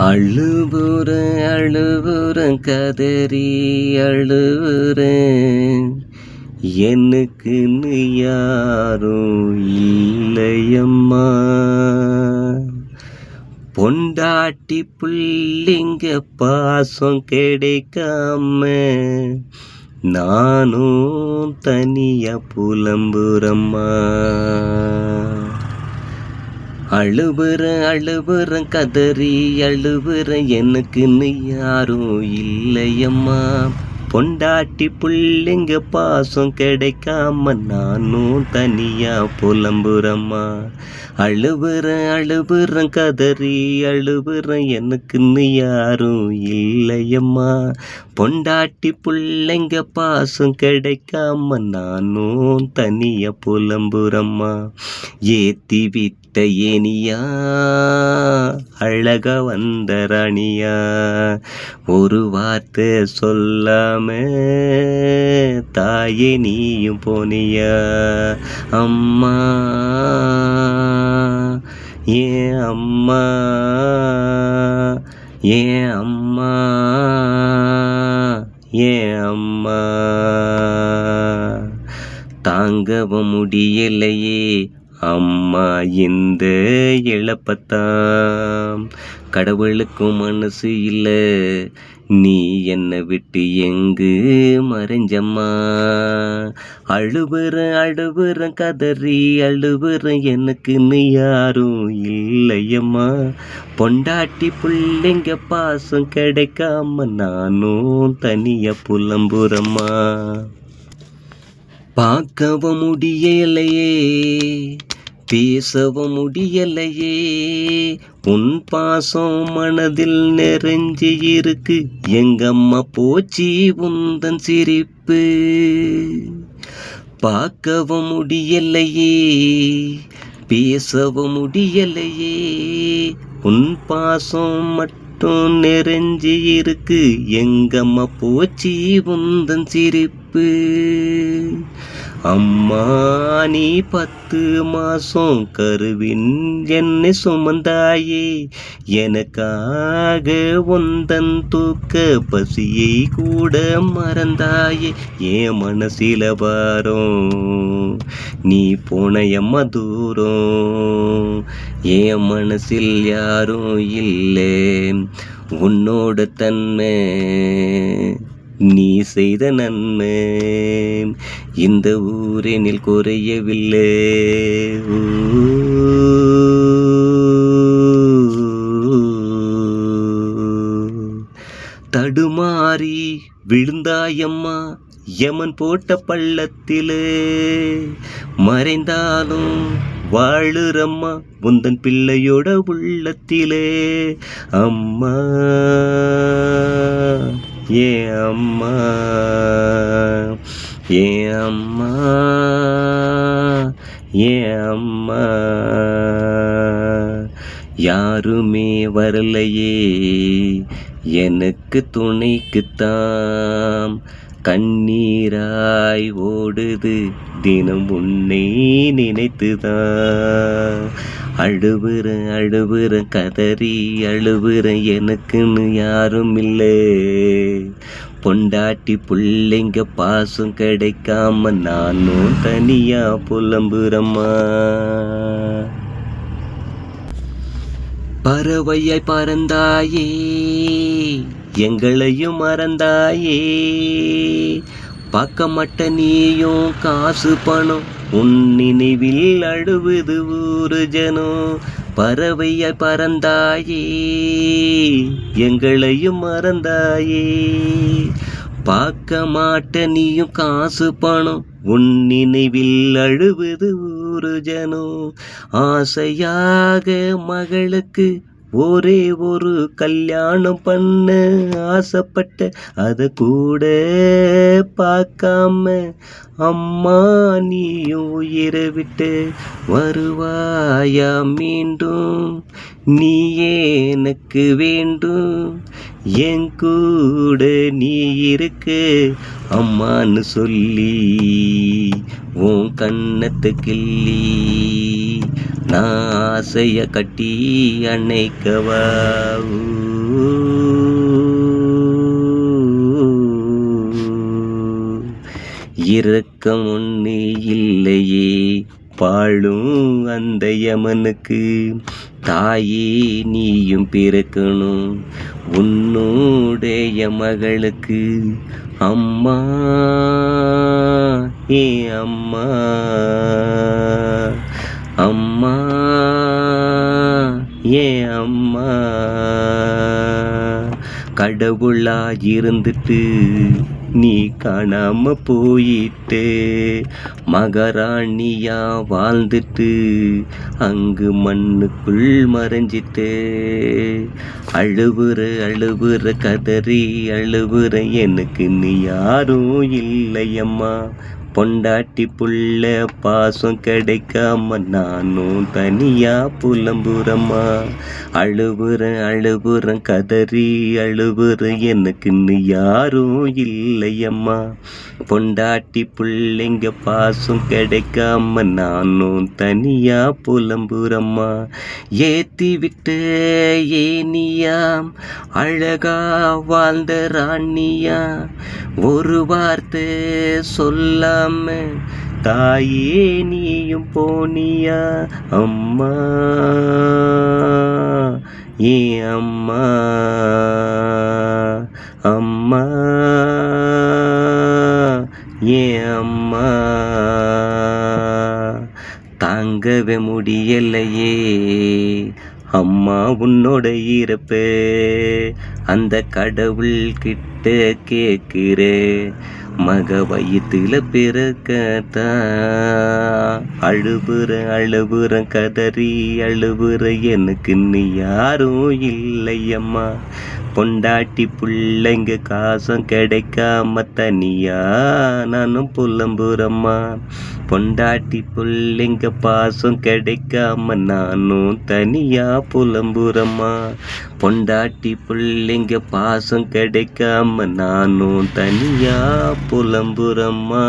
அழுவுற அழுவுற கதறி அழுவுற எனக்குன்னு யாரும் இல்லையம்மா. பொண்டாட்டி புள்ளிங்க பாசம் கிடைக்காம நானும் தனியா புலம்புறம்மா. அழுவுற அழுவுற கதறி அழுவுற எனக்குன்னு யாரும் இல்லையம்மா. பொண்டாட்டி பிள்ளைங்க பாசம் கிடைக்காம நானும் தனியா புலம்புறம்மா. அழுவுற அழுவுற கதறி அழுவுற எனக்குன்னு யாரும் இல்லையம்மா. பொண்டாட்டி பிள்ளைங்க பாசம் கிடைக்காம நானும் தனியா புலம்புறம்மா. ஏத்தி விட்ட ஏனியா அழக வந்த ராணியா ஒரு வார்த்தை சொல்லாம தாயே நீயும் போனியா? அம்மா ஏன் அம்மா ஏன் அம்மா ஏன் அம்மா. தாங்கவும் முடியலையே அம்மா இந்த இழப்பத்தாம் கடவுளுக்கும் மனசு இல்லை. நீ என்னை விட்டு எங்கு மறைஞ்சம்மா? அழுவுற அழுவுற கதறி அழுவுற எனக்குன்னு யாரும் இல்லையம்மா. பொண்டாட்டி பிள்ளைங்க பாசம் கிடைக்காம நானும் தனியாக புலம்புறம்மா. பார்க்கவும் முடியலையே பேசவும் முடியலையே. உன் பாசம் மனதில் நிறைஞ்சு இருக்கு. எங்கம்மா போச்சி உந்தன் சிரிப்பு? பார்க்கவும் முடியலையே பேசவும் முடியலையே. உன் பாசம் மட்டும் நிறைஞ்சு இருக்கு. எங்கம்மா போச்சி உந்தன் சிரிப்பு? அம்மா நீ பத்து மாசம் கருவின் என்னை சுமந்தாயே. எனக்காக ஒந்தன் தூக்க பசியை கூட மறந்தாயே. என் மனசில வாரம் நீ போனயம்மா தூரம் என் மனசில் யாரும் இல்லை உன்னோட தன்மை. நீ செய்த நன்மை இந்த ஊரெனில் குறையவில்லை. தடுமாறி விழுந்தாயம்மா யமன் போட்ட பள்ளத்திலே. மறைந்தாலும் வாழுறம்மா உந்தன் பிள்ளையோட உள்ளத்திலே. அம்மா. ஏ அம்மா ஏ அம்மா ஏ அம்மா. யாருமே வரலையே எனக்கு துணைக்குத்தாம் கண்ணீராய் ஓடுது. தினம் உன்னை நினைத்துதான் அழுவுற அழுவுற கதறி அழுவுற எனக்குன்னு யாரும் இல்லை பொண்டாட்டி பிள்ளைங்க பாசம் கிடைக்காம நானும் தனியா புலம்புறம்மா. பறவையாய் பறந்தாயே எங்களையும் மறந்தாயே. பார்க்க மாட்ட நீயும் காசு பணம் உன் நினைவில் அழுவது ஊரு ஜனோ பறவைய பறந்தாயே எங்களையும் மறந்தாயே. பார்க்க மாட்ட நீயும் காசு பணம் உன் நினைவில் அழுவது ஊரு ஜனோ. ஆசையாக மகளுக்கு ஒரே ஒரு கல்யாணம் பண்ண ஆசைப்பட்ட அதை கூட பார்க்காம அம்மா நீயும் உயிரை விட்டு வருவாயா மீண்டும்? நீ எனக்கு வேண்டும்? என் கூட நீ இருக்கு அம்மான்னு சொல்லி உன் கண்ணத்து கிள்ளி நான் ஆசைய கட்டி அணைக்கவா இறக்கம் இரக்கம் ஒன்று இல்லையே பாழும் அந்த யமனுக்கு தாயே நீயும் பிறக்கணும். உன்னுடைய மகளுக்கு அம்மா. ஏ அம்மா. அம்மா. ஏ அம்மா. கடவுளா இருந்துட்டு நீ காணாம போயிட்டு. மகாராணியா வாழ்ந்துட்டு அங்கு மண்ணுக்குள் மறைஞ்சிட்டு. அழுவுற அழுவுற கதறி அழுவுற எனக்கு நீ யாரும் இல்லையம்மா. பொண்டாட்டி புள்ள பாசம் கிடைக்காம நானும் தனியா புலம்புறமா அழுபுறேன் அழுபுறேன் கதறி அழுபுறேன் எனக்குன்னு யாரும் இல்லையம்மா. பொண்டாட்டி பிள்ளைங்க பாசம் கிடைக்காம நானும் தனியா புலம்புறம்மா. ஏத்தி விட்டு ஏனியாம் அழகா வாழ்ந்த ராணியா. ஒரு வார்த்தை சொல்லாம தாயே நீயும் போனியா அம்மா. ஏ அம்மா அம்மா. ஏ அம்மா தாங்கவே முடியலையே. அம்மா உன்னோட இருப்பே அந்த கடவுள் கிட்ட கேட்கிறே மக வயிற்றுல பிறக்கத்தான் அழுபுற அழுபுற கதறி அழுபுற எனக்கு நீ யாரும் இல்லையம்மா. பொண்டாட்டி பிள்ளைங்க காசும் கிடைக்காம தனியா? நானும் புலம்புறம்மா. பொண்டாட்டி பிள்ளைங்க பாசம் கிடைக்காம நானும் தனியா புலம்புறம்மா. பொண்டாட்டி பிள்ளைங்க பாசம் கிடைக்காம நானும் தனியா புலம்புறம்மா.